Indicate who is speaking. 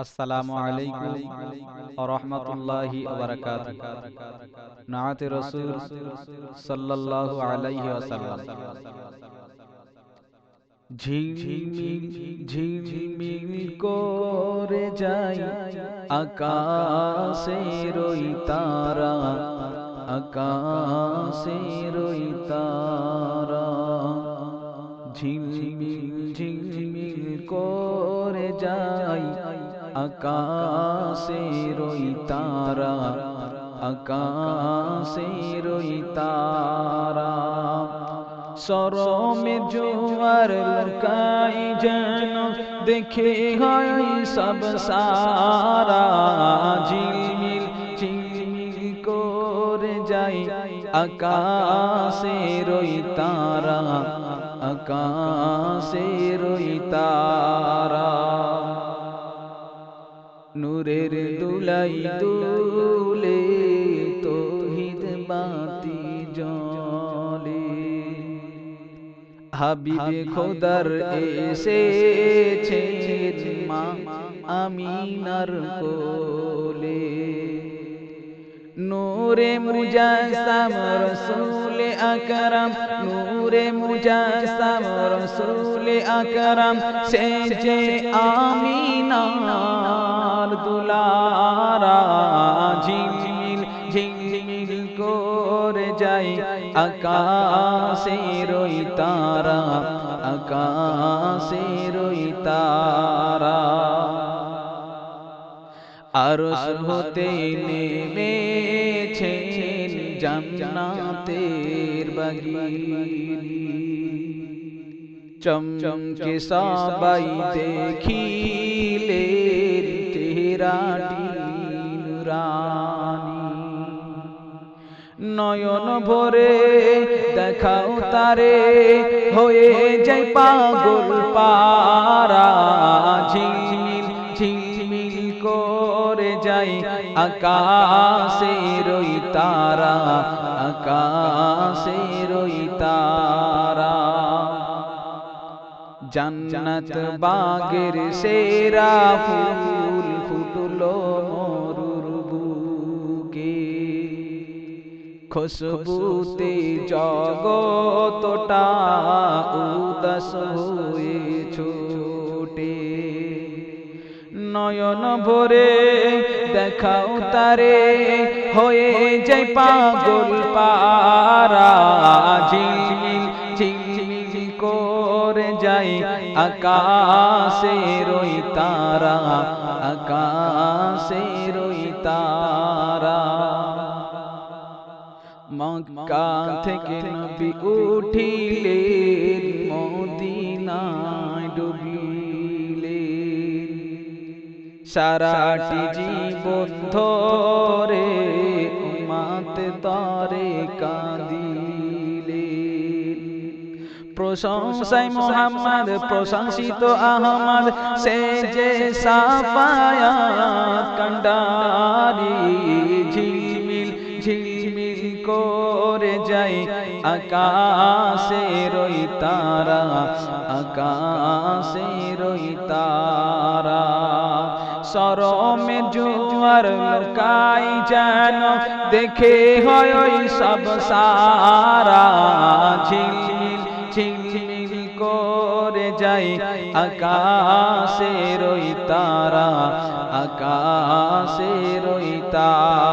Speaker 1: আসসালামু আলাইকুম রহমতুল্লাহি নাতে রসুল সাল্লাল্লাহু আলাইহি ওয়াসাল্লাম ঝিঝিমিল ঝিঝিমিল করে যাই আকাশের ওই তারা আকাশের ওই তারা আকাশের ওই তারা আকাশের ওই তারা সরমে জোয়ার লুকাই যেন দেখে হয় সব সারা ঝিলমিল ঝিলমিল করে যাই আকাশের ওই তারা আকাশের ওই তারা নূরের দুলাই দুলে তোহিদ বাতি জলে হাবিব খোদার এসেছে মা আমিনার কোলে। নূরে মুজাসসাম রসুল আকরাম নূরে মুজাসসাম রসুল আকরাম সে যে আমিনার দুলারা ঝিলমিল ঝিলমিল করে যাই আকাশের ওই তারা আকাশের ওই তারা আরশ হতে নেমেছে জান্নাতের বাগিরি চমচমকে সবাই দেখিলে চেহারাটি নুরানি নয়ন ভরে দেখাও তারে হয়ে যাই পাগল পারা আকাশের ওই তারা আকাশের ওই তারা। জান্নাত বাগের সেরা ফুল ফুটলো খুশবুতে জগতটা উদাস হয়ে ছোটে। নয়ন ভরে দেখাও তারে, হয়ে যাই পাগল পারা ঝিলমিল ঝিলমিল করে যাই আকাশের ওই তারা, আকাশের ওই তারা। মক্কা থেকে নবী উঠিলে মদিনায়। সারাটি জীবন ধরে উমাত তরে কাঁদিলে। প্রশংসাই মোহাম্মদ প্রশংসিত আহমদ সে যে সাফায়া কন্ডারি ঝিলমিল ঝিলমিল করে যাই আকাশের ওই তারা আকাশের ওই তারা। সরমে জুয়ার লুকাই যেন দেখে হয় সব সারা ঝিলমিল ঝিলমিল করে যাই আকাশে রই তারা আকাশে রই তারা।